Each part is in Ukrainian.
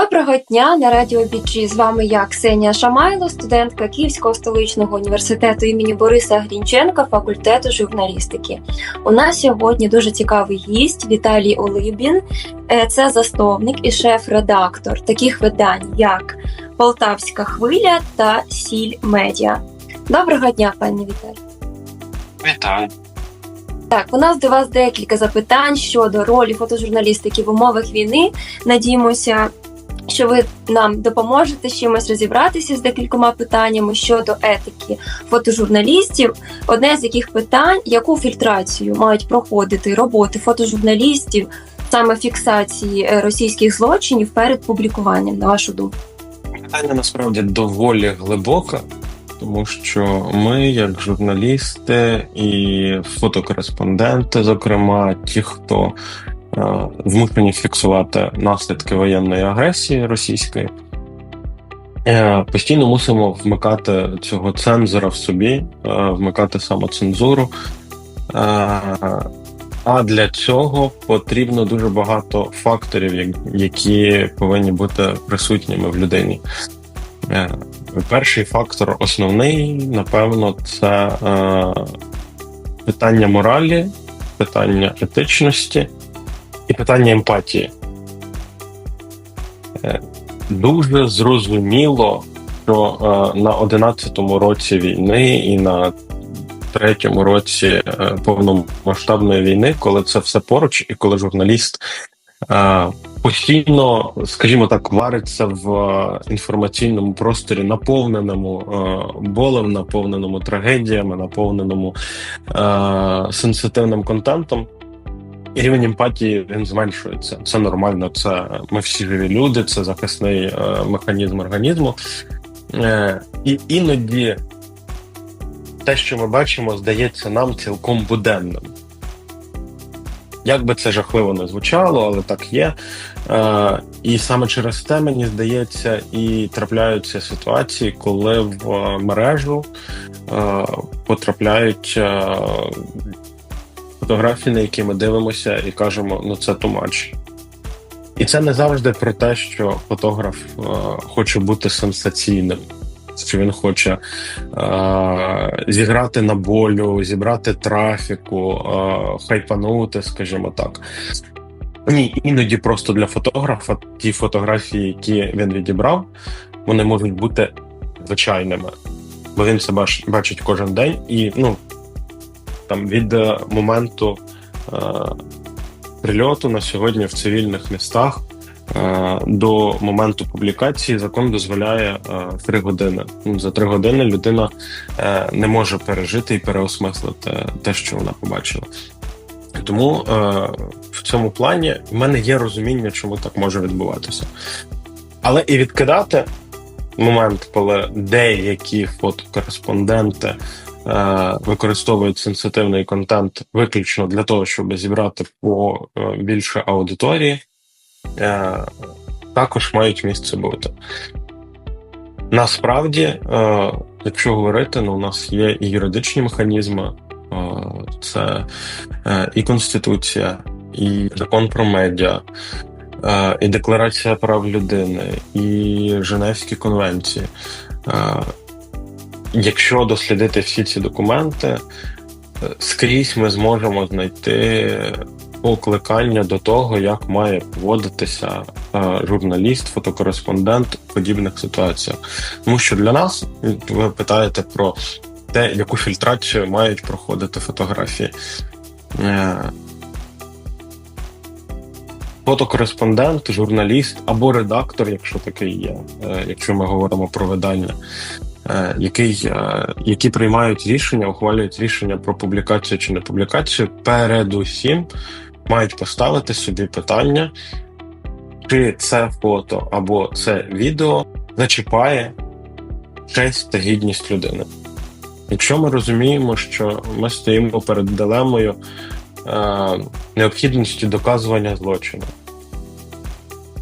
Доброго дня на радіо Біджі. З вами я Ксенія Шамайло, студентка Київського столичного університету імені Бориса Грінченка, факультету журналістики. У нас сьогодні дуже цікавий гість Віталій Олибін. Е, Це засновник і шеф-редактор таких видань, як Полтавська хвиля та Сіль Медіа. Доброго дня, пані Віталій. Вітаю. Так, у нас до вас декілька запитань щодо ролі фотожурналістики в умовах війни. Надіємося, що ви нам допоможете чимось розібратися з декількома питаннями щодо етики фотожурналістів. Одне з яких питань, яку фільтрацію мають проходити роботи фотожурналістів, саме фіксації е, російських злочинів перед публікуванням, на вашу думку? Питання насправді доволі глибоке, тому що ми, як журналісти і фотокореспонденти, зокрема, ті, хто змушені фіксувати наслідки воєнної агресії російської, е, постійно мусимо вмикати цього цензора в собі, е, вмикати самоцензуру. Е, а для цього потрібно дуже багато факторів, які повинні бути присутніми в людині. Е, Перший фактор, основний, напевно, це е, питання моралі, питання етичності і питання емпатії. Е, Дуже зрозуміло, що е, на 11-му році війни і на третьому році е, повномасштабної війни, коли це все поруч, і коли журналіст постійно, скажімо так, вариться в інформаційному просторі, наповненому болем, наповненому трагедіями, наповненому сенситивним контентом. Рівень емпатії він зменшується. Це нормально. Це ми всі живі люди, це захисний е, механізм організму. Е, і іноді те, що ми бачимо, здається нам цілком буденним. Як би це жахливо не звучало, але так є. Е, і саме через те, мені здається, і трапляються ситуації, коли в мережу е, потрапляють е, фотографії, на які ми дивимося, і кажемо, ну це тумач. І це не завжди про те, що фотограф е, хоче бути сенсаційним, що він хоче е, зіграти на болю, зібрати трафіку, е, хайпанути, скажімо так. Ні, іноді просто для фотографа ті фотографії, які він відібрав, вони можуть бути звичайними, бо він це бачить кожен день, і ну там від е, моменту е, прильоту на сьогодні в цивільних містах е, до моменту публікації закон дозволяє е, три години. Ну, За три години людина е, не може пережити і переосмислити те, що вона побачила. Тому е, в цьому плані в мене є розуміння, чому так може відбуватися. Але і відкидати момент, коли деякі фотокореспонденти е, використовують сенситивний контент виключно для того, щоб зібрати по е, більше аудиторії, е, також мають місце бути. Насправді, е, якщо говорити, ну, у нас є і юридичні механізми, е, це е, і Конституція, і закон про медіа, е, і Декларація прав людини, і Женевські конвенції. Якщо дослідити всі ці документи, е, скрізь ми зможемо знайти покликання до того, як має поводитися е, журналіст, фотокореспондент в подібних ситуаціях. Тому що для нас ви питаєте про те, яку фільтрацію мають проходити фотографії. Е, Фотокореспондент, журналіст або редактор, якщо такий є, якщо ми говоримо про видання, який, е, які приймають рішення, ухвалюють рішення про публікацію чи не публікацію, передусім мають поставити собі питання, чи це фото або це відео зачіпає честь та гідність людини. Якщо ми розуміємо, що ми стоїмо перед дилемою е, необхідності доказування злочину,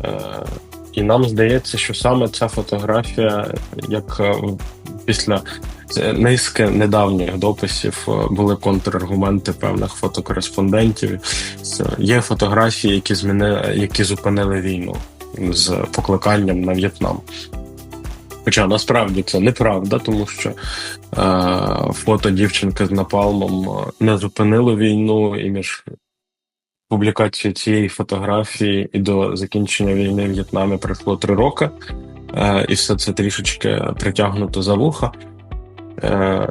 е, і нам здається, що саме ця фотографія, як е, після низки недавніх дописів е, були контраргументи певних фотокореспондентів. Є фотографії, які змінили, які зупинили війну. з покликанням на В'єтнам. Хоча насправді це неправда, тому що е, фото дівчинки з напалмом е, не зупинило війну, і між публікацією цієї фотографії і до закінчення війни в В'єтнамі пройшло три роки, е, і все це трішечки притягнуто за вуха. Е,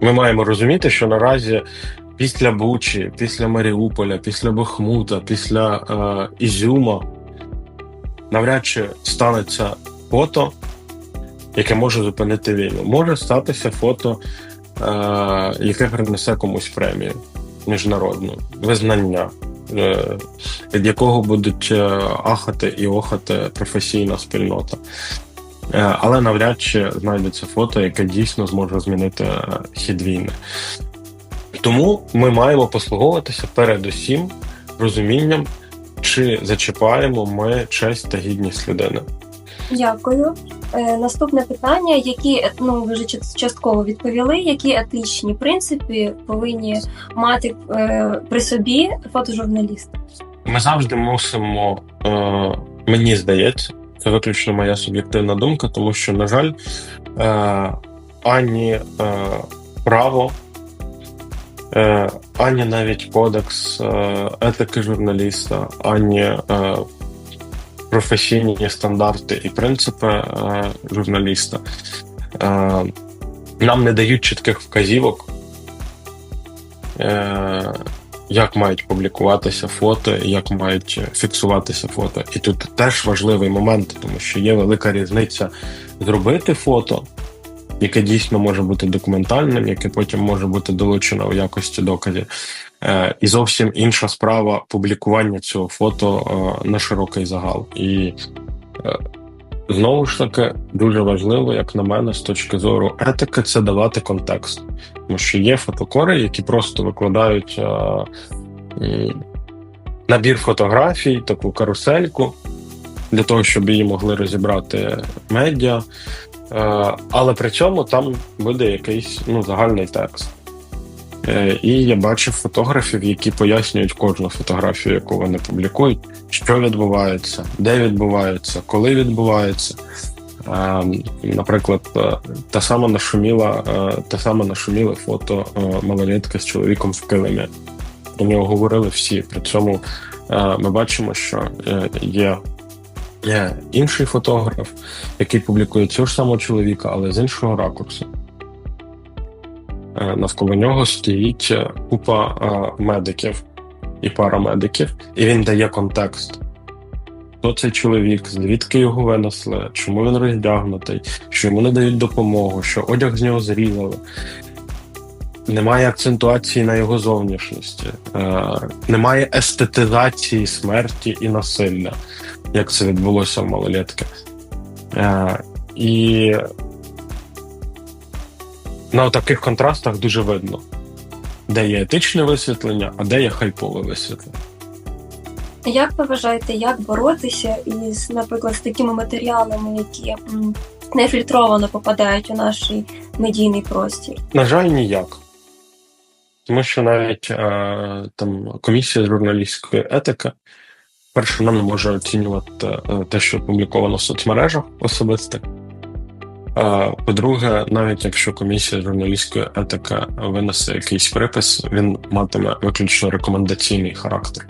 ми маємо розуміти, що наразі після Бучі, після Маріуполя, після Бахмута, після е, Ізюма навряд чи станеться фото, яке може зупинити війну. Може статися фото, е, яке принесе комусь премію міжнародну, визнання, е, від якого будуть е, ахати і охати професійна спільнота. Е, Але навряд чи знайдеться фото, яке дійсно зможе змінити е, хід війни. Тому ми маємо послуговуватися передусім розумінням, чи зачіпаємо ми честь та гідність людини. Дякую. Е, наступне питання: які ну ви вже частково відповіли, які етичні принципи повинні мати е, при собі фотожурналіст? Ми завжди мусимо, е, мені здається, це виключно моя суб'єктивна думка, тому що, на жаль, е, ані е, право, е, ані навіть кодекс е, етики журналіста, ані е, професійні стандарти і принципи е, журналіста е, нам не дають чітких вказівок. Е, як мають публікуватися фото, як мають фіксуватися фото. І тут теж важливий момент, тому що є велика різниця зробити фото, яке дійсно може бути документальним, яке потім може бути долучено у якості доказів. Е, І зовсім інша справа публікування цього фото е, на широкий загал. І е, знову ж таки дуже важливо, як на мене, з точки зору етики, це давати контекст. Тому що є фотокори, які просто викладають набір фотографій, таку карусельку, для того, щоб її могли розібрати медіа. Е, але при цьому там буде якийсь ну, загальний текст. Е, і я бачив фотографів, які пояснюють кожну фотографію, яку вони публікують, що відбувається, де відбувається, коли відбувається. Е, Наприклад, та сама нашуміла, те саме нашуміле фото малолітки з чоловіком в килимі. Про нього говорили всі. При цьому ми бачимо, що є, є інший фотограф, який публікує цього ж самого чоловіка, але з іншого ракурсу. Е, Навколо нього стоїть е, купа е, медиків і парамедиків, і він дає контекст. Хто цей чоловік, звідки його винесли, чому він роздягнутий, що йому не дають допомогу, що одяг з нього зрізали. Немає акцентуації на його зовнішності, немає естетизації смерті і насилля, як це відбулося в малолітки. Е, і на таких контрастах дуже видно, де є етичне висвітлення, а де є хайпове висвітлення. Як ви вважаєте, як боротися із, наприклад, з такими матеріалами, які нефільтровано попадають у наш медійний простір? На жаль, ніяк. Тому що навіть е, там комісія журналістської етики, перше, вона не може оцінювати е, те, що опубліковано в соцмережах особисто. Е, по-друге, навіть якщо комісія журналістської етики винесе якийсь припис, він матиме виключно рекомендаційний характер.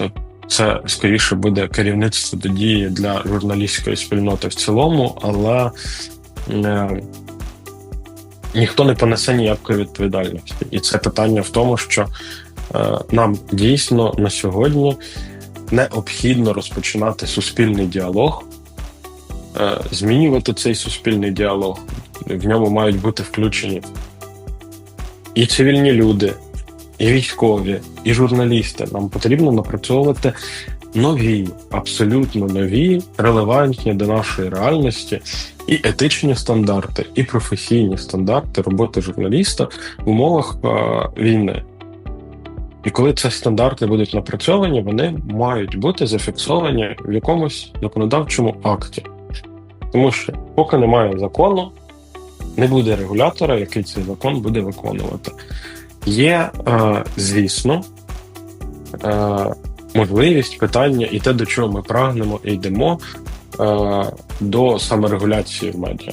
Е, Це скоріше буде керівництво до дії для журналістської спільноти в цілому, але е, ніхто не понесе ніякої відповідальності. І це питання в тому, що нам дійсно на сьогодні необхідно розпочинати суспільний діалог, е, змінювати цей суспільний діалог. В ньому мають бути включені і цивільні люди, і військові, і журналісти. Нам потрібно напрацьовувати нові, абсолютно нові, релевантні до нашої реальності і етичні стандарти, і професійні стандарти роботи журналіста в умовах е, війни. І коли ці стандарти будуть напрацьовані, вони мають бути зафіксовані в якомусь законодавчому акті. Тому що поки немає закону, не буде регулятора, який цей закон буде виконувати. Є, е, звісно, е, можливість, питання і те, до чого ми прагнемо і йдемо е, до саморегуляції в медіа.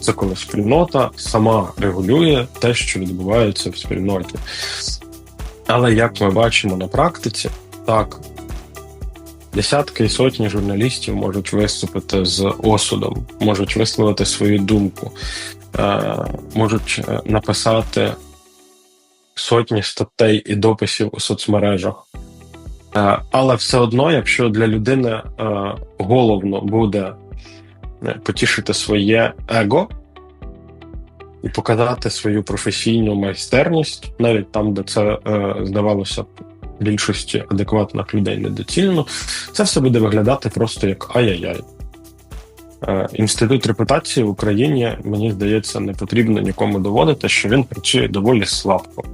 Це коли спільнота сама регулює те, що відбувається в спільноті. Але як ми бачимо на практиці, так, десятки і сотні журналістів можуть виступити з осудом, можуть висловити свою думку, е, можуть е, написати сотні статей і дописів у соцмережах. Е, Але все одно, якщо для людини головно буде потішити своє его і показати свою професійну майстерність, навіть там, де це е, здавалося більшості адекватних людей недоцільно, це все буде виглядати просто як ай-яй-яй. Е, Інститут репутації в Україні, мені здається, не потрібно нікому доводити, що він працює доволі слабко.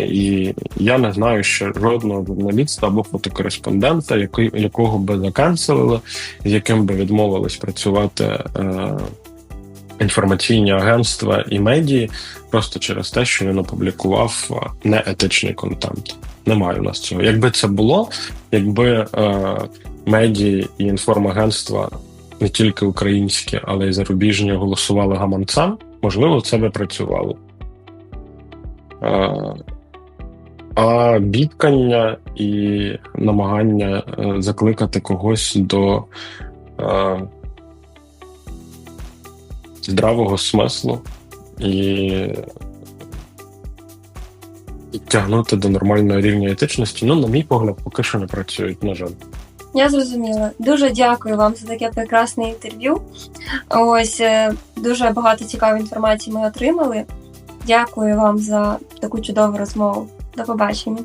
І я не знаю ще жодного журналіста або фотокореспондента, який, якого би заканцелили, з яким би відмовились працювати е, інформаційні агентства і медії, просто через те, що він опублікував е, неетичний контент. Немає у нас цього. Якби це було, якби е, медії і інформагентства не тільки українські, але й зарубіжні голосували гаманцем, можливо, це би працювало. Е, а бідкання і намагання е, закликати когось до е, здравого смислу і, тягнути до нормального рівня етичності, ну, на мій погляд, поки що не працюють, на жаль. Я зрозуміла. Дуже дякую вам за таке прекрасне інтерв'ю. Ось е, дуже багато цікавої інформації ми отримали. Дякую вам за таку чудову розмову. До побачення.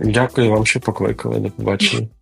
Дякую вам, що покликали. До побачення.